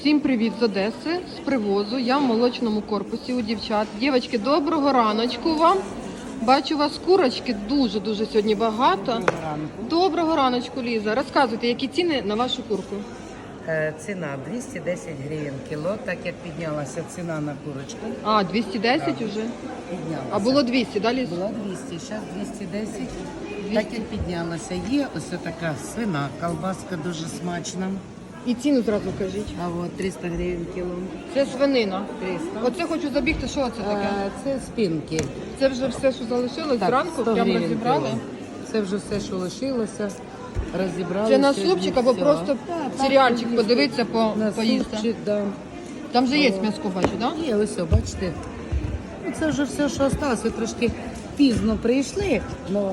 Всім привіт з Одеси, з привозу. Я в молочному корпусі у дівчат. Дівчатки, доброго раночку вам. Бачу у вас курочки дуже-дуже сьогодні багато. Доброго раночку, Ліза. Розказуйте, які ціни на вашу курку? Е, Ціна 210 гривень кіло, так як піднялася ціна на курочку. А, 210 уже? Піднялася. А було 200, далі? Була 200, зараз 210. Так як піднялася. Є ось така свина, колбаска дуже смачна. І ціну зразу кажіть. А от 300 гривень кіло. Це свинина. 300. Оце хочу забігти, що це таке? Е, Це спинки. Це вже все, що залишилось зранку, 100 прямо гривень розібрали. кіло. Це вже все, що лишилося. Розібрали. Це на сьогодні супчик або все. просто Так, серіальчик подивитися, по, На поїсти. супчик, да. Там же є м'яско, бачу, так? Да? Є, ось, о, бачите. Ну, Це вже все, що залишилось. Ви трошки пізно прийшли, але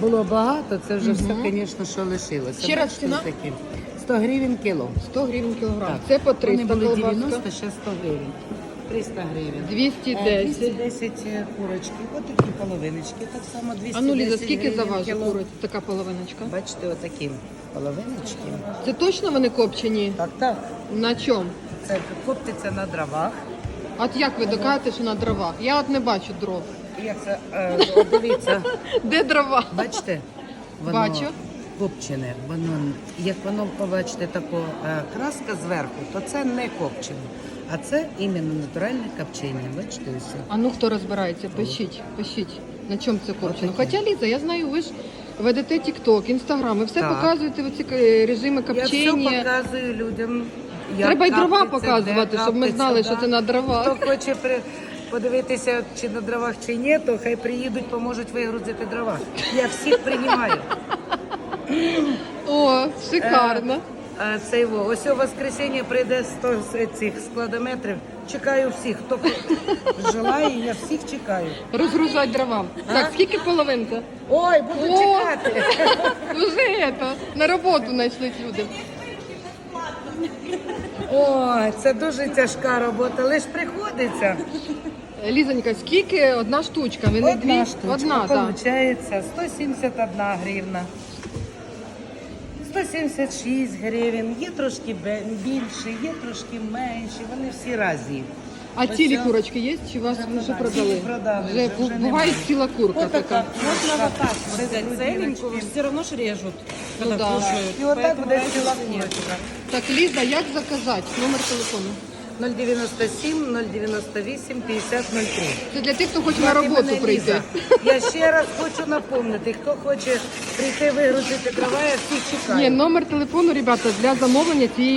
було багато, це вже все, звісно, що лишилося. Ще раз Бачите, ціна? такі? 100 гривень кіло. 100 гривень кілограм. Так. Це по 300 Вони були колбаска. 90, ще 100 гривень. 300 гривень. 210. 210 курочки, ось такі половиночки, так само 210 А ну, Ліза, скільки за гривень вас кіло. така половиночка? Бачите, отакі половиночки. Це точно вони копчені? Так, так. На чому? Це коптиться на дровах. От як ви докажете, що на дровах? Я от не бачу дров. Як це, е, дивіться, Де дрова? Бачите? Бачу. копчене. Воно, як воно побачите таку е, краска зверху, то це не копчене. А це іменно натуральне копчення. Бачите ось. А ну хто розбирається? Пишіть, пишіть. На чому це копчено? Отакі. Хоча Ліза, я знаю, ви ж ведете TikTok, Instagram, ви все Так. показуєте оці е, режими Я все копчення. показую людям. як Треба й дрова показувати, щоб ми коптиться, знали, да. що це на дровах. Хто хоче при... подивитися, чи на дровах, чи ні, то хай приїдуть, поможуть вигрузити дрова. Я всіх приймаю. О, шикарно. А це його. Ось у воскресенье прийде 100 з цих складометрів. Чекаю всіх. Хто желає, я всіх чекаю. Розгружать дрова. Так, скільки половинка? Ой, буду О! чекати. Вже это, на роботу знайшли люди. Ой, це дуже тяжка робота, лиш приходиться. Лізонька, скільки одна штучка? Ви не дві? Одна штучка, Одна, так. Получається 171 гривна. 176 гривень, є трошки бе- більше, є трошки менші, вони всі разі. А Ось цілі ця- курочки є? Чи вас Вже вже продали. продали? Цілі продали, Вже, вже- вже буває немає. ціла курка така. Можна вот так взять целенькую, все равно ж режут, Ну когда да. кушают. І отак Поэтому буде разницы ціла нет. курочка. Так, Ліза, як заказати? Номер телефону. 097 098 50 03. Це для тих, хто хоче на роботу прийти. Я ще раз хочу напомнити, хто хоче прийти вигрузити дрова, я всіх чекаю. Ні, номер телефону, ребята, для замовлення цієї